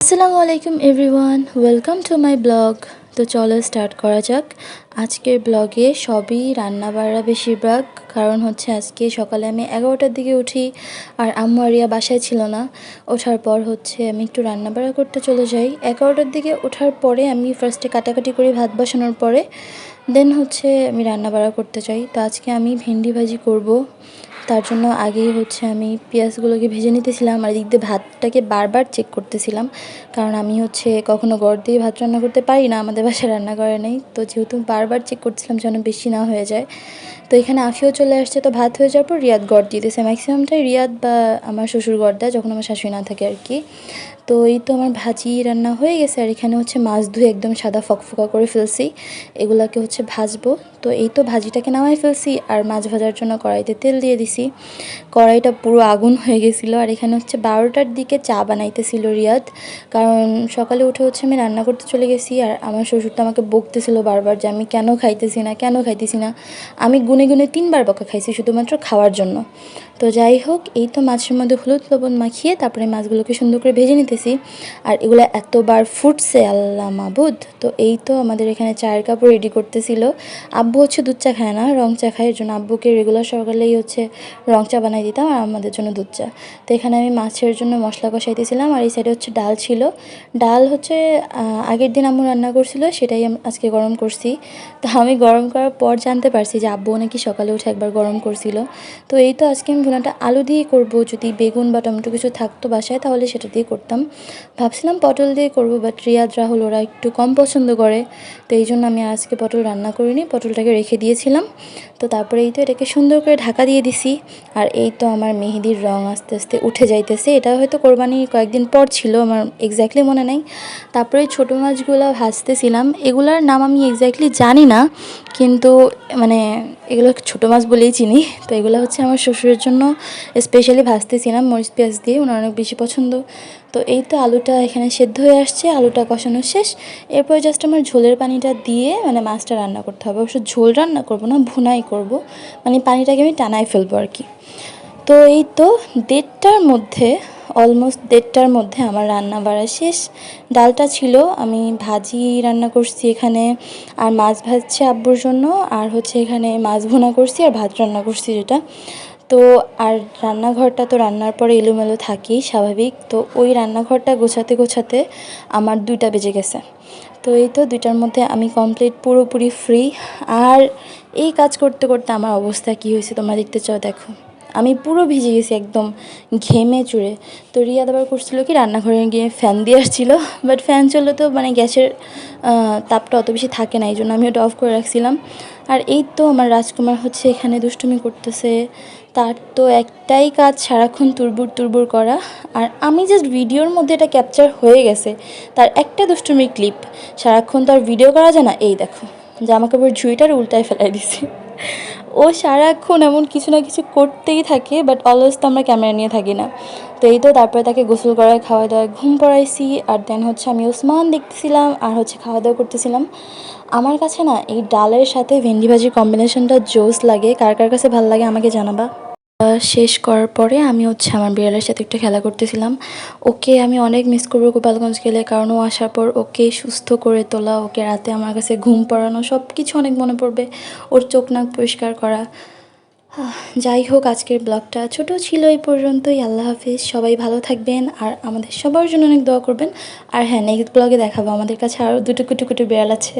আসসালামু আলাইকুম everyone, welcome to my vlog. তো চলো স্টার্ট করা যাক। আজকের ব্লগে সবই রান্না বাড়া বেশিরভাগ, কারণ হচ্ছে আজকে সকালে আমি এগারোটার দিকে উঠি আর আম্মু আরিয়া বাসায় ছিল না। ওঠার পর হচ্ছে আমি একটু রান্না বাড়া করতে চলে যাই। এগারোটার দিকে ওঠার পরে আমি ফার্স্টে কাটাকাটি করি ভাত বসানোর পরে। দেন হচ্ছে আমি রান্না বাড়া করতে চাই। তো আজকে আমি ভেন্ডি ভাজি করব। তার জন্য আগেই হচ্ছে আমি পেঁয়াজগুলোকে ভেজে নিতেছিলাম আর এদিক দিয়ে ভাতটাকে বারবার চেক করতেছিলাম। কারণ আমি হচ্ছে কখনো গড় দিয়ে ভাত রান্না করতে পারি না, আমাদের বাসায় রান্না করে নেই। তো যেহেতু বারবার চেক করছিলাম যেন বেশি না হয়ে যায়। তো এখানে আফিও চলে আসছে। তো ভাত হয়ে যাওয়ার পর রিয়াদ গড় দিতেছে। ম্যাক্সিমামটাই রিয়াদ বা আমার শ্বশুর গড় দেয়, যখন আমার শাশুড়ি না থাকে আর কি। তো এই তো আমার ভাজি রান্না হয়ে গেছে, আর এখানে হচ্ছে মাছ ধুয়ে একদম সাদা ফকফকা করে ফেলছি। এগুলাকে হচ্ছে ভাজবো। তো এই তো ভাজিটাকে নামাই ফেলছি, আর মাছ ভাজার জন্য কড়াইতে তেল দিয়ে দিছি। কড়াইটা পুরো আগুন হয়ে গেছিল, আর এখানে হচ্ছে বারোটার দিকে চা বানাইতেছিল রিয়াদ। কারণ সকালে উঠে হচ্ছে আমি রান্না করতে চলে গেছি, আর আমার শ্বশুরটা আমাকে বকতেছিল বারবার যে আমি কেন খাইতেছি না, কেন খাইতেছি না। আমি গুনে গুনে তিনবার বকা খাইছি শুধুমাত্র খাওয়ার জন্য। তো যাই হোক, এই তো মাছের মধ্যে হলুদ লবণ মাখিয়ে তারপরে মাছগুলোকে সুন্দর করে ভেজে নিতেছি আর এগুলো এতবার ফুটছে, আল্লাহ মাবুদ। তো এই তো আমাদের এখানে চায়ের কাপড় রেডি করতেছিল। আব্বু হচ্ছে দুধ চা খায় না, রং চা খায়, এর জন্য আব্বুকে রেগুলার সকালেই হচ্ছে রং চা বানাই দিতাম আর আমাদের জন্য দুধ চা। তো এখানে আমি মাছের জন্য মশলা কষাইতেছিলাম আর এই সাইডে হচ্ছে ডাল ছিল। ডাল হচ্ছে আগের দিন আম্মু রান্না করছিল, সেটাই আজকে গরম করছি। তো আমি গরম করার পর জানতে পারছি যে আব্বু নাকি সকালে উঠে একবার গরম করছিল। তো এই তো আজকে আমি ভুনাটা আলু দিয়ে করব, যদি বেগুন বা টমেটো কিছু থাকতো বাসায়, তাহলে সেটা দিয়ে করতাম। ভাবছিলাম পটল দিয়ে করব বাট রিয়াদ, রাহুল, ওরা একটু কম পছন্দ করে, তো এই জন্য আমি আজকে পটল রান্না করিনি, পটলটাকে রেখে দিয়েছিলাম। তো তারপরে এই তো এটাকে সুন্দর করে ঢাকা দিয়ে দিছি, আর এই তো আমার মেহেদির রং আস্তে আস্তে উঠে যাইতেছে। এটা হয়তো কোরবানি কয়েকদিন পর ছিল, আমার এক্স্যাক্টলি মনে নেই। তারপরে ছোটো মাছগুলো ভাজতেছিলাম, এগুলার নাম আমি এক্স্যাক্টলি জানি না, কিন্তু মানে এগুলো ছোটো মাছ বলেই চিনি, তো এগুলো হচ্ছে আমার শ্বশুরের জন্য স্পেশালি ভাজতেছিলাম, মরিচ পেঁয়াজ দিয়ে ওনার অনেক বেশি পছন্দ। তো এই তো আলুটা এখানে সেদ্ধ হয়ে আসছে, আলুটা কষানো শেষ। এরপর জাস্ট আমার ঝোলের পানিটা দিয়ে মানে মাছটা রান্না করতে হবে। অবশ্য ঝোল রান্না করব না, ভুনাই করব। মানে পানিটাকে আমি টানাই ফেলব আর কি। তো এই তো দেড়টার মধ্যে অলমোস্ট দেড়টার মধ্যে আমার রান্না বাড়া শেষ। ডালটা ছিল, আমি ভাজি রান্না করছি এখানে, আর মাছ ভাজছে আব্বুর জন্য, আর হচ্ছে এখানে মাছ ভুনা করছি, আর ভাত রান্না করছি যেটা। তো আর রান্নাঘরটা তো রান্নার পরে এলোমেলো থাকি, স্বাভাবিক। তো ওই রান্নাঘরটা গোছাতে গোছাতে আমার দুইটা বেজে গেছে। তো এই তো দুইটার মধ্যে আমি কমপ্লিট পুরোপুরি ফ্রি আর এই কাজ করতে করতে আমার অবস্থা কি হয়েছে তোমরা দেখতে চাও, দেখো। আমি পুরো ভিজে গেছি একদম ঘেমে চুড়ে। তো রিয়া আবার করছিল কি, রান্নাঘরে গিয়ে ফ্যান দিয়ে আসছিল। বাট ফ্যান চললে তো মানে গ্যাসের তাপটা অত বেশি থাকে না এই জন্য আমি ওটা অফ করে রাখছিলাম। আর এই তো আমার রাজকুমার হচ্ছে এখানে দুষ্টুমি করতেছে। তার তো একটাই কাজ সারাক্ষণ তুরবুর তুরবুর করা। আর আমি জাস্ট ভিডিওর মধ্যে এটা ক্যাপচার হয়ে গেছে। তার একটা দুষ্টুমির ক্লিপ সারাক্ষণ তো আর ভিডিও করা যায় না। এই দেখো জামা কাপড় ঝুঁইটার উল্টায় ফেলাই দিছি। ও সারাক্ষণ এমন কিছু না কিছু করতেই থাকে বাট অলওয়েজ তো আমরা ক্যামেরা নিয়ে থাকি না। তো এই তো তারপরে তাকে গোসল করায় খাওয়া দাওয়া ঘুম পড়াইছি, আর দেন হচ্ছে আমি ওসমান দেখতেছিলাম, আর হচ্ছে খাওয়া দাওয়া করতেছিলাম। আমার কাছে না এই ডালের সাথে ভেন্ডি ভাজির কম্বিনেশনটা জোস লাগে। কার কার কাছে ভালো লাগে আমাকে জানাবা? শেষ করার পরে আমি হচ্ছে আমার বিড়ালের সাথে একটু খেলা করতেছিলাম। ওকে আমি অনেক মিস করব গোপালগঞ্জ গেলে, কারণ ও আসার পর ওকে সুস্থ করে তোলা, ওকে রাতে আমার কাছে ঘুম পড়ানো সব কিছু অনেক মনে পড়বে। ওর চোখ নাক পরিষ্কার করা। যাই হোক, আজকের ব্লগটা ছোট ছিল এই পর্যন্তই। আল্লাহ হাফিজ। সবাই ভালো থাকবেন আর আমাদের সবার জন্য অনেক দোয়া করবেন। আর হ্যাঁ নেক্সট ব্লগে দেখাবো। আমাদের কাছে আরও দুটো কুটু কুটু বিড়াল আছে।